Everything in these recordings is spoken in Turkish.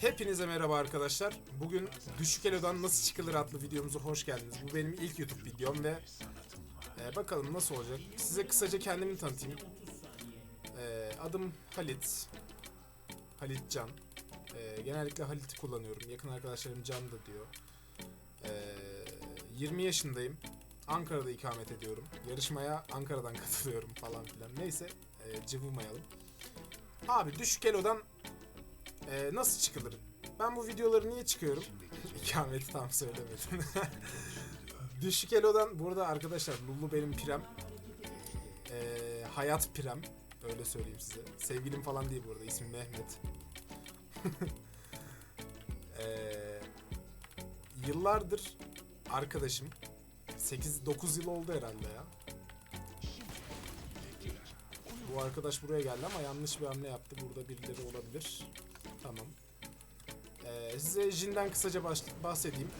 Hepinize merhaba arkadaşlar. Bugün Düşük Elo'dan Nasıl Çıkılır adlı videomuza hoş geldiniz. Bu benim ilk YouTube videom ve e, bakalım nasıl olacak. Size kısaca kendimi tanıtayım. E, adım Halit. Halit Can. E, genellikle Halit'i kullanıyorum. Yakın arkadaşlarım Can da diyor. E, 20 yaşındayım. Ankara'da ikamet ediyorum. Yarışmaya Ankara'dan katılıyorum falan filan. Neyse e, cıvımayalım. Abi Düşük Elo'dan ee, nasıl çıkılır? Ben bu videoları niye çıkıyorum? İkameti tam söylemedim. Düşük Elo'dan burada arkadaşlar Lulu benim pirem. Ee, hayat pirem. Öyle söyleyeyim size. Sevgilim falan değil burada. İsmi Mehmet. ee, yıllardır arkadaşım. 8-9 yıl oldu herhalde ya. Bu arkadaş buraya geldi ama yanlış bir hamle yaptı. Burada birileri olabilir. Tamam. Ee, size Jin'den kısaca bahsedeyim.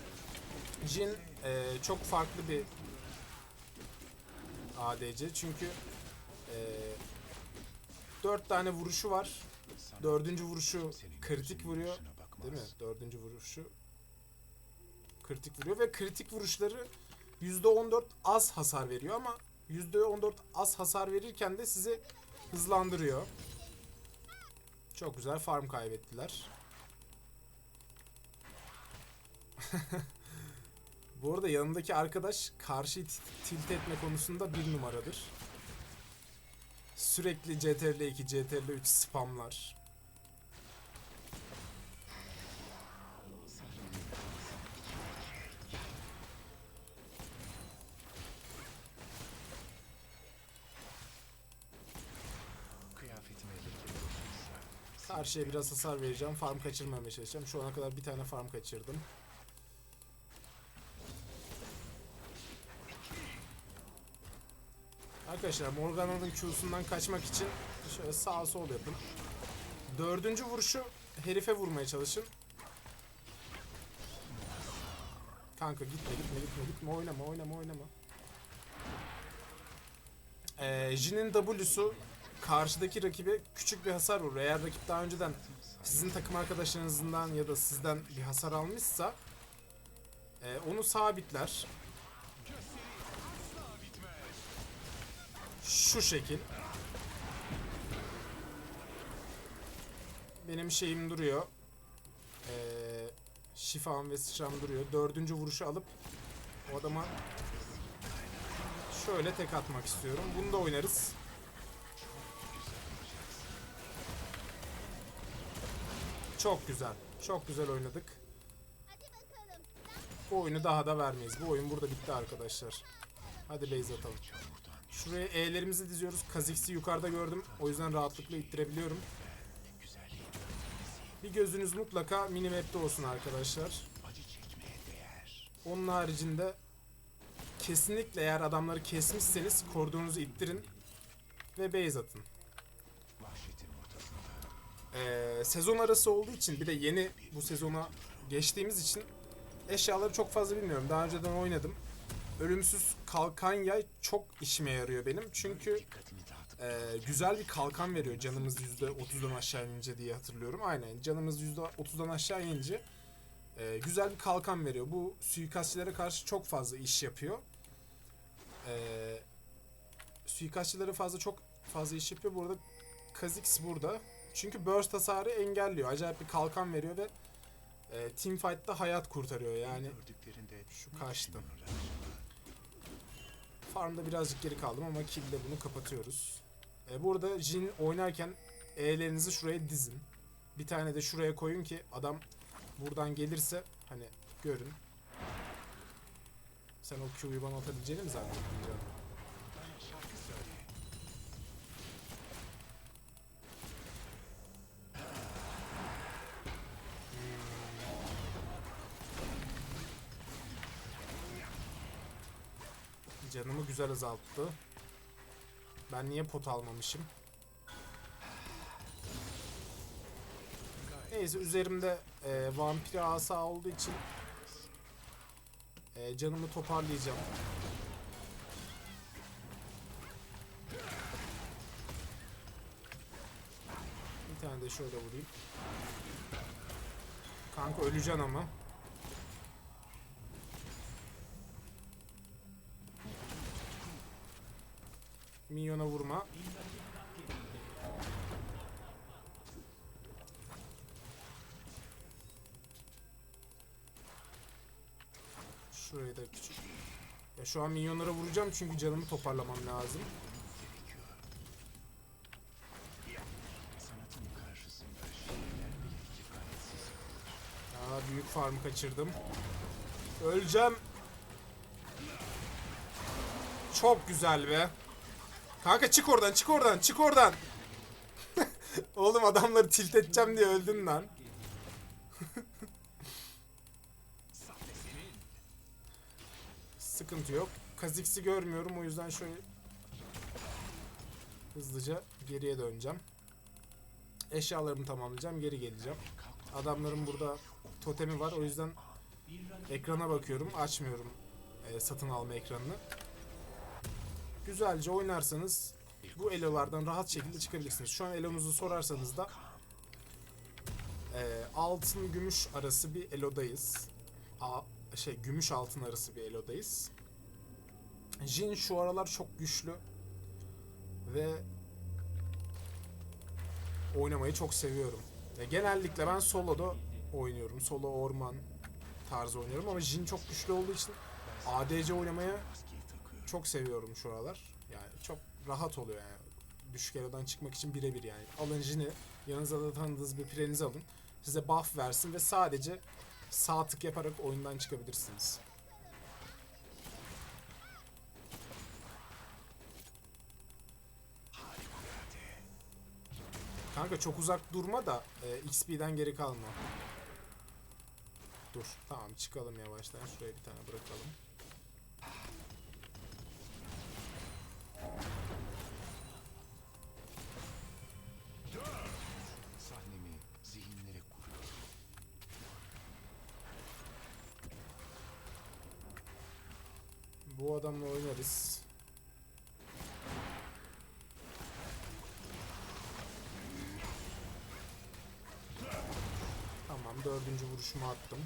Jin e, çok farklı bir ADC çünkü e, 4 tane vuruşu var. Dördüncü vuruşu kritik vuruyor. Değil mi? Dördüncü vuruşu kritik vuruyor ve kritik vuruşları %14 az hasar veriyor ama %14 az hasar verirken de sizi hızlandırıyor. Çok güzel farm kaybettiler. Bu arada yanındaki arkadaş karşıyı t- tilt etme konusunda bir numaradır. Sürekli CTRL 2, CTRL 3 spamlar. Karşıya biraz hasar vereceğim. Farm kaçırmamaya çalışacağım. Şu ana kadar bir tane farm kaçırdım. Arkadaşlar Morgana'nın Q'sundan kaçmak için şöyle sağa sol yapın. Dördüncü vuruşu herife vurmaya çalışın. Kanka gitme gitme gitme gitme oynama oynama oynama. Ee, Jin'in W'su karşıdaki rakibe küçük bir hasar vurur. Eğer rakip daha önceden sizin takım arkadaşlarınızdan ya da sizden bir hasar almışsa e, onu sabitler. Şu şekil. Benim şeyim duruyor. Ee, şifam ve sıçram duruyor. Dördüncü vuruşu alıp o adama şöyle tek atmak istiyorum. Bunu da oynarız. Çok güzel. Çok güzel oynadık. Bu oyunu daha da vermeyiz. Bu oyun burada bitti arkadaşlar. Hadi base atalım. Şuraya E'lerimizi diziyoruz. Kazix'i yukarıda gördüm. O yüzden rahatlıkla ittirebiliyorum. Bir gözünüz mutlaka minimap'te olsun arkadaşlar. Onun haricinde kesinlikle eğer adamları kesmişseniz koridorunuzu ittirin ve base atın. Ee, sezon arası olduğu için bir de yeni bu sezona geçtiğimiz için eşyaları çok fazla bilmiyorum. Daha önceden oynadım. Ölümsüz kalkan yay çok işime yarıyor benim. Çünkü e, güzel bir kalkan veriyor canımız %30'dan aşağı inince diye hatırlıyorum. Aynen canımız %30'dan aşağı inince e, güzel bir kalkan veriyor. Bu suikastçilere karşı çok fazla iş yapıyor. E, suikastçilere fazla çok fazla iş yapıyor. Bu arada Kha'Zix burada. Çünkü burst hasarı engelliyor. Acayip bir kalkan veriyor ve e, teamfight'ta hayat kurtarıyor. Yani gördüklerinde şu kaçtı. düşünüyorlar. Farmda birazcık geri kaldım ama kill'de bunu kapatıyoruz. E, burada Jin oynarken E'lerinizi şuraya dizin. Bir tane de şuraya koyun ki adam buradan gelirse hani görün. Sen o Q'yu bana atabileceğini mi zannettin güzel azalttı. Ben niye pot almamışım? Neyse üzerimde e, vampir asa olduğu için e, canımı toparlayacağım. Bir tane de şöyle vurayım. Kanka öleceksin ama. Minyona vurma. Şurayı da küçük. Ya şu an minyonlara vuracağım çünkü canımı toparlamam lazım. Aa büyük farmı kaçırdım. Öleceğim. Çok güzel be. Kanka çık oradan, çık oradan, çık oradan. Oğlum adamları tilt edeceğim diye öldün lan. Sıkıntı yok. Kazix'i görmüyorum o yüzden şöyle hızlıca geriye döneceğim. Eşyalarımı tamamlayacağım, geri geleceğim. Adamların burada totemi var o yüzden ekrana bakıyorum, açmıyorum e, satın alma ekranını. Güzelce oynarsanız bu elolardan rahat şekilde çıkabilirsiniz. Şu an elonuzu sorarsanız da e, altın gümüş arası bir elodayız. A, şey gümüş altın arası bir elodayız. Jin şu aralar çok güçlü ve oynamayı çok seviyorum. Ya genellikle ben solo'da oynuyorum. Solo orman tarzı oynuyorum ama Jin çok güçlü olduğu için ADC oynamaya. Çok seviyorum şu aralar. Yani çok rahat oluyor yani. Düşük elodan çıkmak için birebir yani. Alın Jin'i yanınıza da tanıdığınız bir pirenizi alın. Size buff versin ve sadece sağ tık yaparak oyundan çıkabilirsiniz. Kanka çok uzak durma da e, XP'den geri kalma. Dur. Tamam çıkalım yavaştan. Şuraya bir tane bırakalım. Bu adamla oynarız. Tamam dördüncü vuruşumu attım.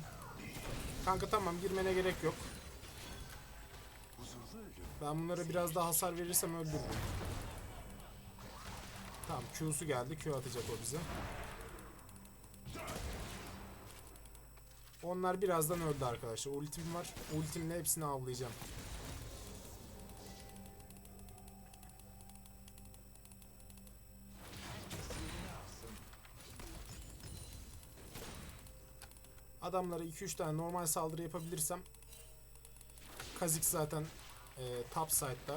Kanka tamam girmene gerek yok. Ben bunlara biraz daha hasar verirsem öldürürüm. Tamam Q'su geldi. Q atacak o bize. Onlar birazdan öldü arkadaşlar. Ultim var. Ultimle hepsini avlayacağım. Adamlara 2-3 tane normal saldırı yapabilirsem Kha'Zix zaten e, top side'da.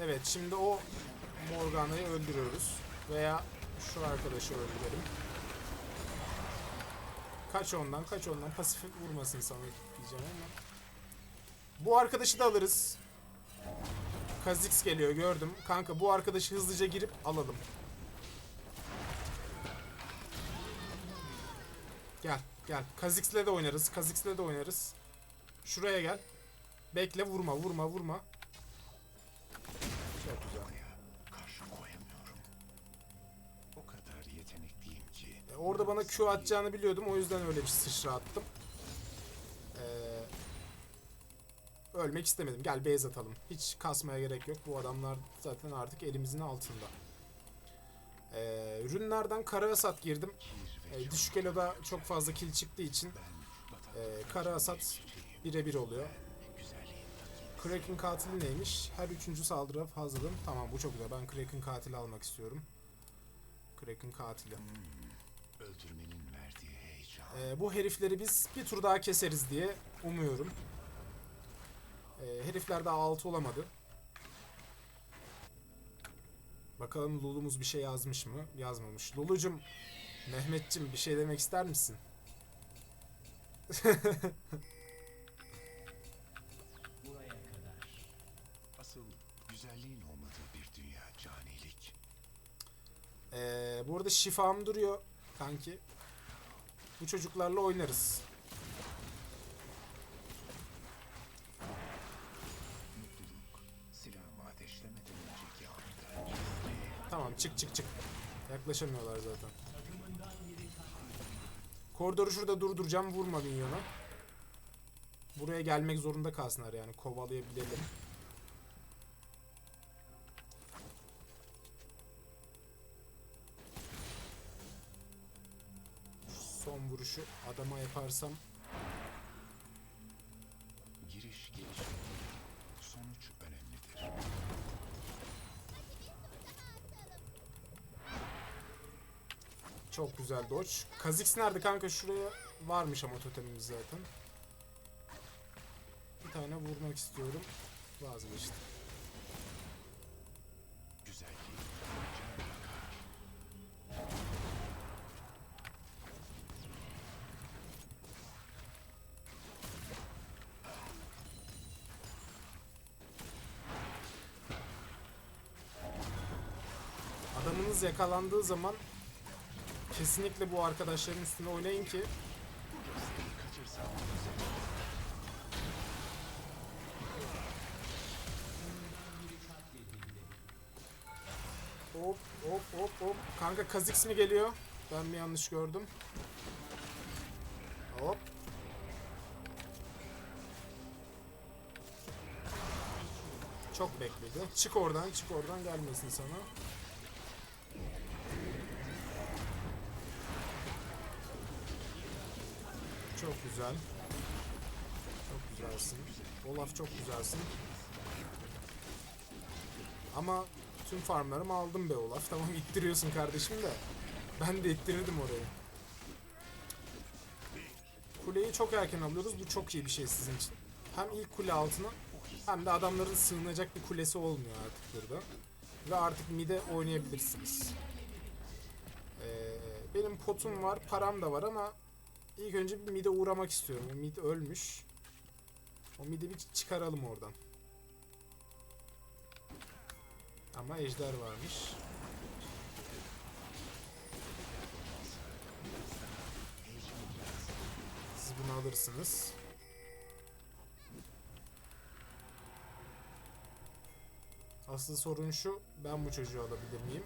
Evet şimdi o Morgana'yı öldürüyoruz. Veya şu arkadaşı öldürelim. Kaç ondan kaç ondan pasif vurmasın sana diyeceğim ama. Bu arkadaşı da alırız. Kha'Zix geliyor gördüm. Kanka bu arkadaşı hızlıca girip alalım. Gel gel. Kha'Zix'le de oynarız. Kha'Zix'le de oynarız. Şuraya gel. Bekle vurma vurma vurma. Çok güzel. Karşı koyamıyorum. O kadar yetenekliyim ki. E, Orada bana Q atacağını biliyordum. O yüzden öyle bir sıçra attım. Ee, ölmek istemedim. Gel base atalım. Hiç kasmaya gerek yok. Bu adamlar zaten artık elimizin altında. Ee, ürünlerden kara hasat girdim. Ee, düşük eloda çok fazla kill çıktığı için e, kara hasat birebir oluyor. Kraken katili neymiş? Her üçüncü saldırı fazladan. Tamam bu çok güzel. Ben Kraken katili almak istiyorum. Kraken katili. öldürmenin verdiği heyecan. Ee, bu herifleri biz bir tur daha keseriz diye umuyorum. Ee, herifler daha 6 olamadı. Bakalım Lulu'muz bir şey yazmış mı? Yazmamış. Lulu'cum, Mehmetçim bir şey demek ister misin? Asıl güzelliğin olmadığı bir dünya canilik. Ee, bu arada şifam duruyor kanki. Bu çocuklarla oynarız. Tamam çık çık çık. Yaklaşamıyorlar zaten. Koridoru şurada durduracağım. Vurma minyonu. Buraya gelmek zorunda kalsınlar yani. Kovalayabilelim. Son vuruşu adama yaparsam güzel dodge. Kha'Zix nerede kanka? Şuraya varmış ama totemimiz zaten. Bir tane vurmak istiyorum. Vazgeçtim. Yakar. Adamınız yakalandığı zaman kesinlikle bu arkadaşların üstüne oynayın ki hop hop hop hop. Kanka Kha'Zix mi geliyor? Ben mi yanlış gördüm? Hop. Çok bekledi. Çık oradan, çık oradan gelmesin sana. Çok güzel. Çok güzelsin. Olaf çok güzelsin. Ama tüm farmlarımı aldım be Olaf. Tamam ittiriyorsun kardeşim de. Ben de ittirirdim orayı. Kuleyi çok erken alıyoruz. Bu çok iyi bir şey sizin için. Hem ilk kule altına hem de adamların sığınacak bir kulesi olmuyor artık burada. Ve artık mide oynayabilirsiniz. Ee, benim potum var, param da var ama ilk önce bir mide uğramak istiyorum. O mid ölmüş. O midi bir çıkaralım oradan. Ama ejder varmış. Siz bunu alırsınız. Asıl sorun şu, ben bu çocuğu alabilir miyim?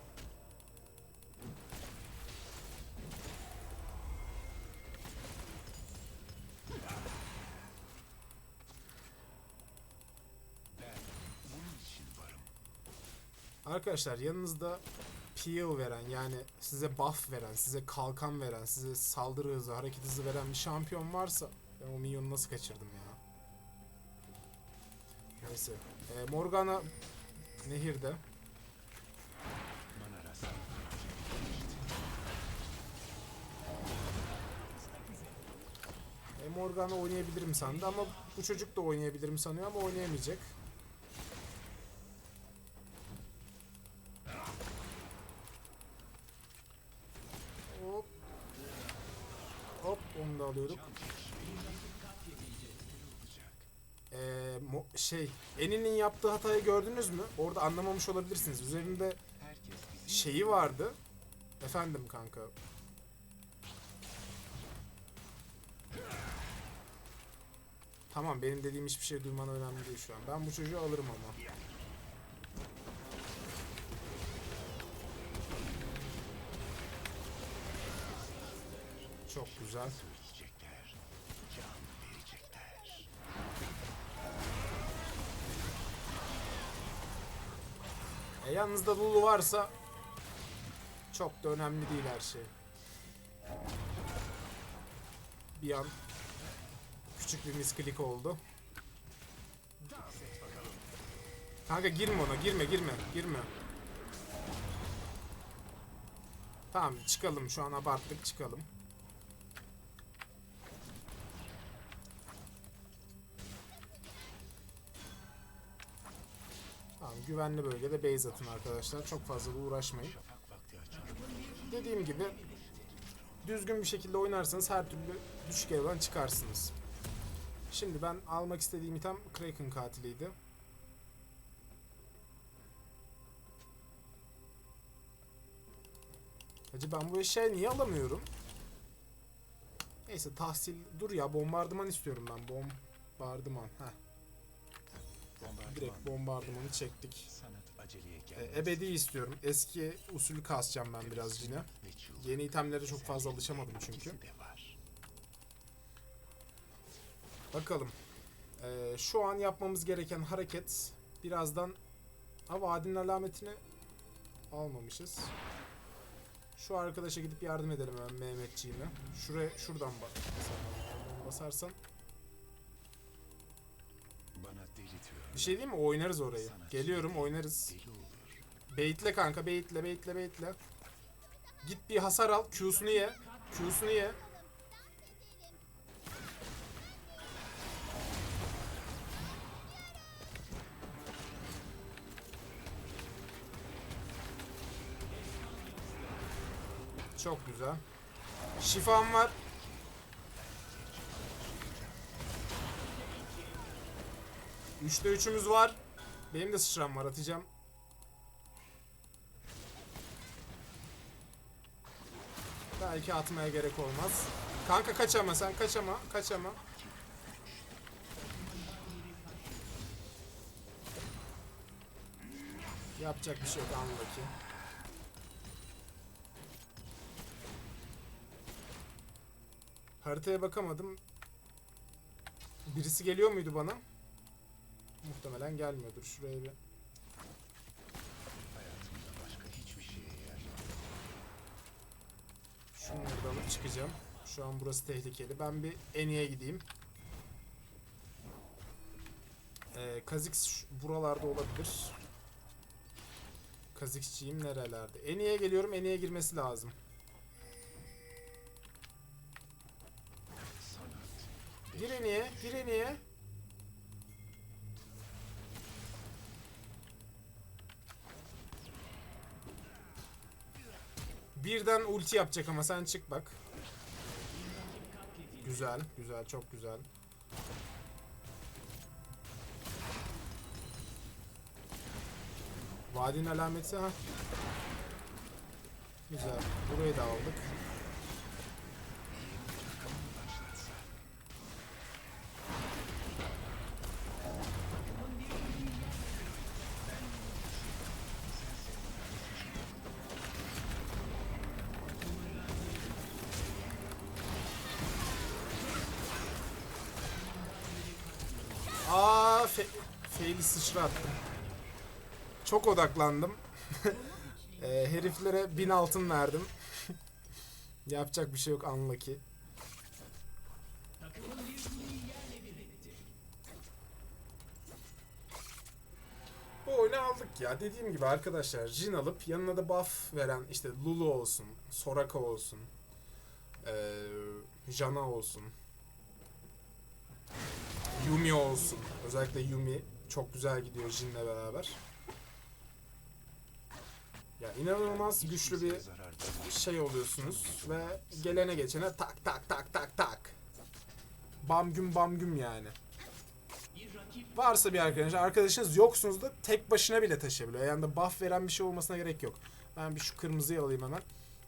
Arkadaşlar yanınızda peel veren yani size buff veren, size kalkan veren, size saldırı hızı, hareket hızı veren bir şampiyon varsa ben o minyonu nasıl kaçırdım ya? Neyse. Ee, Morgana nehirde. Bana rastlamak E, Morgana oynayabilirim sandı ama bu çocuk da oynayabilirim sanıyor ama oynayamayacak. Hop. Hop onu da alıyorduk. Ee, şey Eni'nin yaptığı hatayı gördünüz mü? Orada anlamamış olabilirsiniz. Üzerinde şeyi vardı. Efendim kanka. Tamam benim dediğim hiçbir şey duyman önemli değil şu an. Ben bu çocuğu alırım ama. Güzel. söyleyecekler. Can verecekler. E, yanınızda Lulu varsa çok da önemli değil her şey. Bir an küçük bir misklik oldu. Kanka girme ona girme girme girme. Tamam çıkalım şu an abarttık çıkalım. Tamam güvenli bölgede base atın arkadaşlar. Çok fazla da uğraşmayın. Dediğim gibi düzgün bir şekilde oynarsanız her türlü düşük evden çıkarsınız. Şimdi ben almak istediğim item Kraken katiliydi. Hacı ben bu eşyayı niye alamıyorum? Neyse tahsil dur ya bombardıman istiyorum ben bombardıman. Heh, direkt bombardımanı çektik. E, ebedi istiyorum. Eski usulü kasacağım ben biraz yine. Yeni itemlere çok fazla alışamadım çünkü. Bakalım. Ee, şu an yapmamız gereken hareket birazdan ha vadinin alametini almamışız. Şu arkadaşa gidip yardım edelim hemen Mehmetçiğime. Şuraya şuradan bak. Basarsan bir şey değil mi? Oynarız orayı. Geliyorum oynarız. Baitle kanka baitle baitle baitle. Git bir hasar al. Q'sunu ye. Q'sunu ye. Çok güzel. Şifam var. Üçte üçümüz var. Benim de sıçram var atacağım. Belki atmaya gerek olmaz. Kanka kaçama sen kaçama kaçama. Yapacak bir şey yok anla ki. Haritaya bakamadım. Birisi geliyor muydu bana? Muhtemelen gelmiyordur. Şuraya bir Hayatımda başka hiçbir şeye yer. Şunları da alıp çıkacağım. Şu an burası tehlikeli. Ben bir Eni'ye gideyim. Ee, Kha'Zix şu- buralarda olabilir. Kha'Zix'çiyim nerelerde? Eni'ye geliyorum. Eni'ye girmesi lazım. Gir Eni'ye. Gir Eni'ye. Birden ulti yapacak ama sen çık bak. Güzel, güzel, çok güzel. Vadinin alameti ha. Güzel. Burayı da aldık. Faili sıçra attım. Çok odaklandım. e, heriflere bin altın verdim. Yapacak bir şey yok unlucky. Bu oyunu aldık ya. Dediğim gibi arkadaşlar Jin alıp yanına da buff veren işte Lulu olsun, Soraka olsun, eee Jana olsun, Yumi olsun. Özellikle Yumi çok güzel gidiyor Jin'le beraber. Ya inanılmaz güçlü bir şey oluyorsunuz ve gelene geçene tak tak tak tak tak. Bam güm bam güm yani. Varsa bir arkadaş, arkadaşınız yoksunuz da tek başına bile taşıyabiliyor. Yani da buff veren bir şey olmasına gerek yok. Ben bir şu kırmızıyı alayım hemen.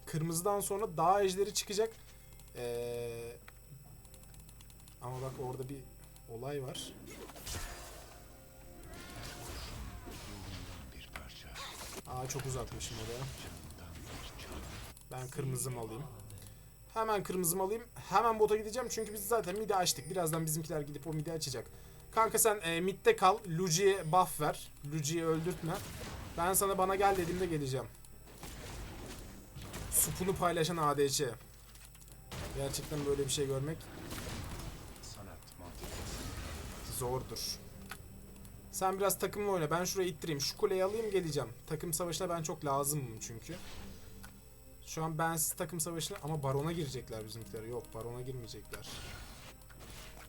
Kırmızıdan sonra dağ ejderi çıkacak. Ee, ama bak orada bir olay var. Aa çok uzakmışım oraya. Ben kırmızımı alayım. Hemen kırmızımı alayım. Hemen bota gideceğim çünkü biz zaten midi açtık. Birazdan bizimkiler gidip o midi açacak. Kanka sen e, midde kal. Luci'ye buff ver. Luci'yi öldürtme. Ben sana bana gel dediğimde geleceğim. Supunu paylaşan ADC. Gerçekten böyle bir şey görmek zordur. Sen biraz takımla oyna. Ben şuraya ittireyim. Şu kuleyi alayım geleceğim. Takım savaşına ben çok lazımım çünkü. Şu an bensiz takım savaşına ama barona girecekler bizimkiler. Yok barona girmeyecekler.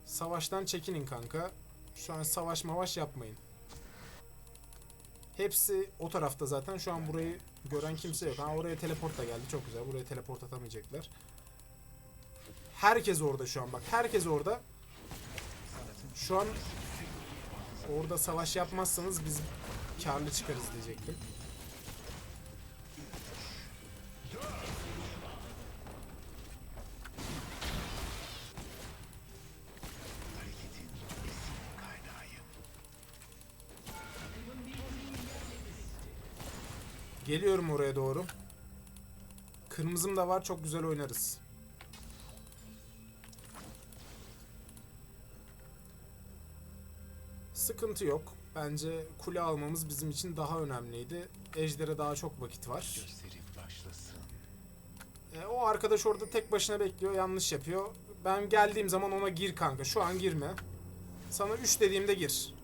Savaştan çekinin kanka. Şu an savaş mavaş yapmayın. Hepsi o tarafta zaten. Şu an burayı gören kimse yok. Ha oraya teleport da geldi. Çok güzel. Buraya teleport atamayacaklar. Herkes orada şu an bak. Herkes orada. Şu an orada savaş yapmazsanız biz karlı çıkarız diyecektim. Geliyorum oraya doğru. Kırmızım da var çok güzel oynarız. Sıkıntı yok. Bence kule almamız bizim için daha önemliydi. Ejder'e daha çok vakit var. Gösteri başlasın. E, o arkadaş orada tek başına bekliyor, yanlış yapıyor. Ben geldiğim zaman ona gir kanka. Şu an girme. Sana 3 dediğimde gir.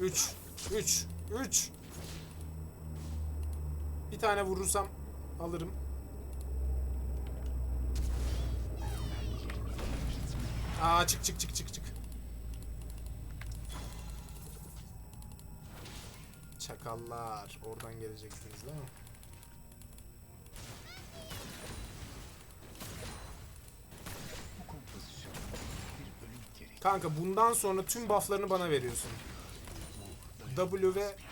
3 3 3 Bir tane vurursam alırım. Aa çık çık çık çık çık. Çakallar. Oradan geleceksiniz değil mi? Kanka bundan sonra tüm bufflarını bana veriyorsun. W ve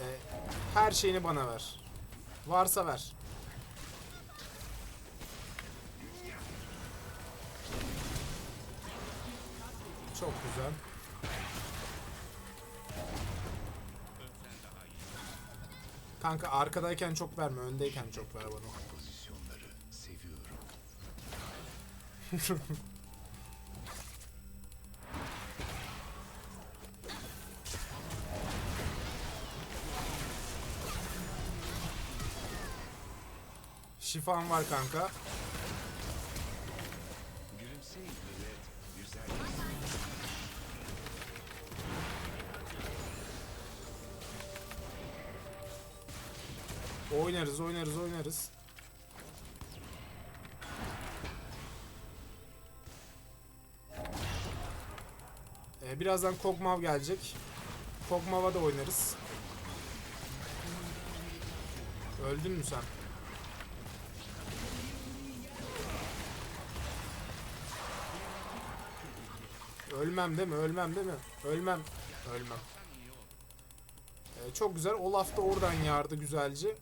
E, her şeyini bana ver. Varsa ver. Çok güzel. Kanka arkadayken çok verme, öndeyken çok ver bana. Kompozisyonları seviyorum. Şifan var kanka. Oynarız, oynarız, oynarız. Ee, birazdan Kog'Maw gelecek. Kog'Maw'a da oynarız. Öldün mü sen? Ölmem değil mi? Ölmem değil mi? Ölmem. Ölmem. Ee, çok güzel. Olaf da oradan yardı güzelce.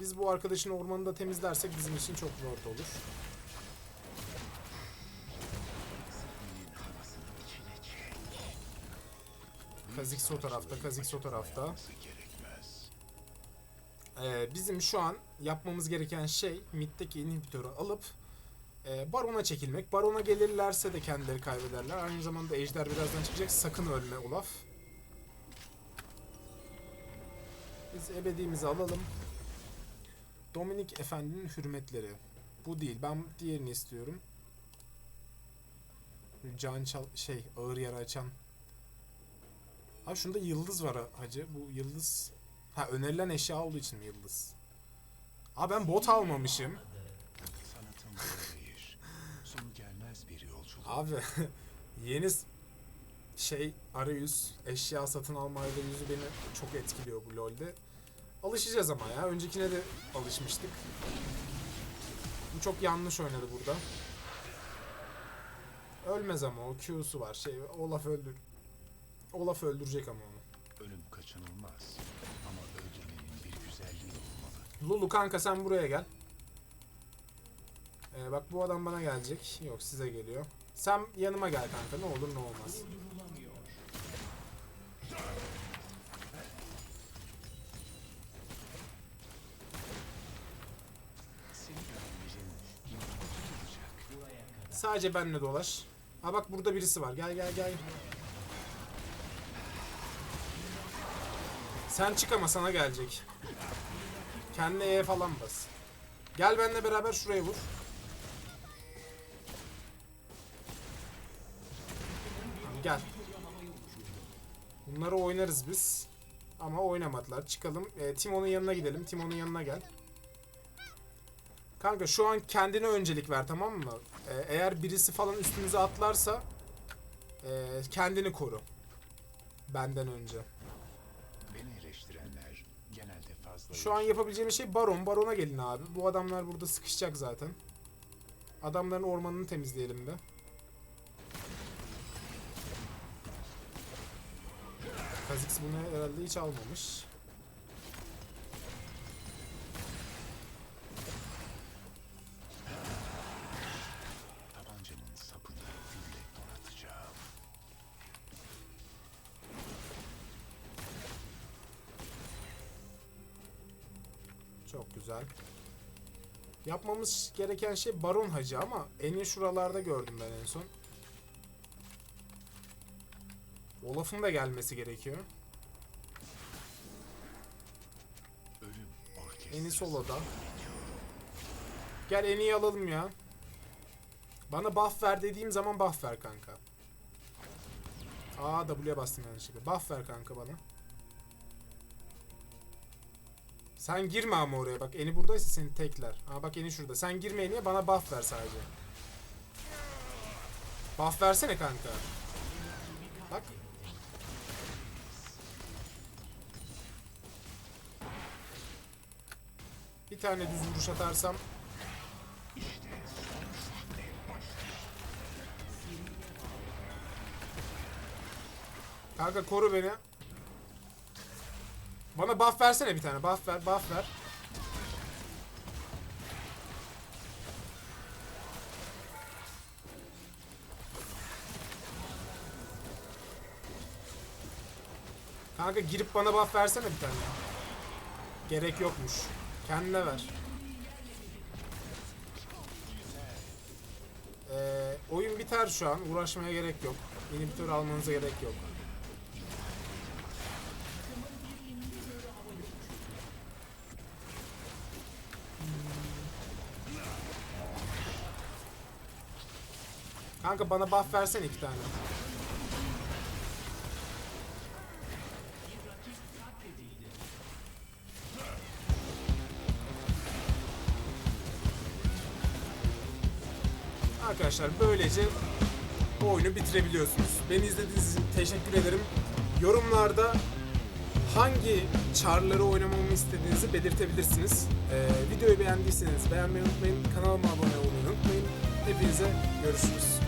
Biz bu arkadaşın ormanını da temizlersek bizim için çok zor olur. Kha'Zix o tarafta, Kha'Zix o tarafta. Ee, bizim şu an yapmamız gereken şey middeki inhibitörü alıp e, Baron'a çekilmek. Baron'a gelirlerse de kendileri kaybederler. Aynı zamanda Ejder birazdan çıkacak. Sakın ölme Olaf. Biz ebediğimizi alalım. Dominik Efendi'nin hürmetleri. Bu değil. Ben diğerini istiyorum. Can çal şey ağır yara açan. Abi şunda yıldız var ha- hacı. Bu yıldız Ha önerilen eşya olduğu için mi yıldız? Aa ben bot almamışım. Abi yeni şey arayüz, eşya satın alma arayüzü beni çok etkiliyor bu LoL'de. Alışacağız ama ya. Öncekine de alışmıştık. Bu çok yanlış oynadı burada. Ölmez ama o Q'su var. Şey Olaf öldür. Olaf öldürecek ama onu. Ölüm kaçınılmaz. Ama öldürmenin bir güzelliği olmalı. Lulu kanka sen buraya gel. Ee, bak bu adam bana gelecek. Yok size geliyor. Sen yanıma gel kanka ne olur ne olmaz. Sadece benle dolaş. Ha bak burada birisi var. Gel gel gel. Sen çık ama sana gelecek. Kendine E falan bas. Gel benimle beraber şuraya vur. Gel. Bunları oynarız biz. Ama oynamadılar. Çıkalım. E, Timon'un yanına gidelim. Timon'un yanına gel. Kanka şu an kendine öncelik ver tamam mı? Ee, eğer birisi falan üstümüze atlarsa e, kendini koru. Benden önce. Beni eleştirenler genelde fazla... Şu an yapabileceğimiz şey baron. Barona gelin abi. Bu adamlar burada sıkışacak zaten. Adamların ormanını temizleyelim be. Kha'Zix bunu herhalde hiç almamış. Yapmamız gereken şey Baron Hacı ama eni şuralarda gördüm ben en son. Olaf'ın da gelmesi gerekiyor. Eni soloda. Gel Eni'yi alalım ya. Bana buff ver dediğim zaman buff ver kanka. Aa W'ye bastım yanlışlıkla. Buff ver kanka bana. Sen girme ama oraya bak. Eni buradaysa seni tekler. Aa bak Eni şurada. Sen girme Eni'ye bana buff ver sadece. Buff versene kanka. Bak. Bir tane düz vuruş atarsam Kanka koru beni. Bana buff versene bir tane. Buff ver, buff ver. Kanka girip bana buff versene bir tane. Gerek yokmuş. Kendine ver. Ee, oyun biter şu an. Uğraşmaya gerek yok. İnhibitör almanıza gerek yok. Kanka bana buff versene iki tane. Arkadaşlar böylece bu oyunu bitirebiliyorsunuz. Beni izlediğiniz için teşekkür ederim. Yorumlarda hangi çarları oynamamı istediğinizi belirtebilirsiniz. Ee, videoyu beğendiyseniz beğenmeyi unutmayın. Kanalıma abone olmayı unutmayın. Hepinize görüşürüz.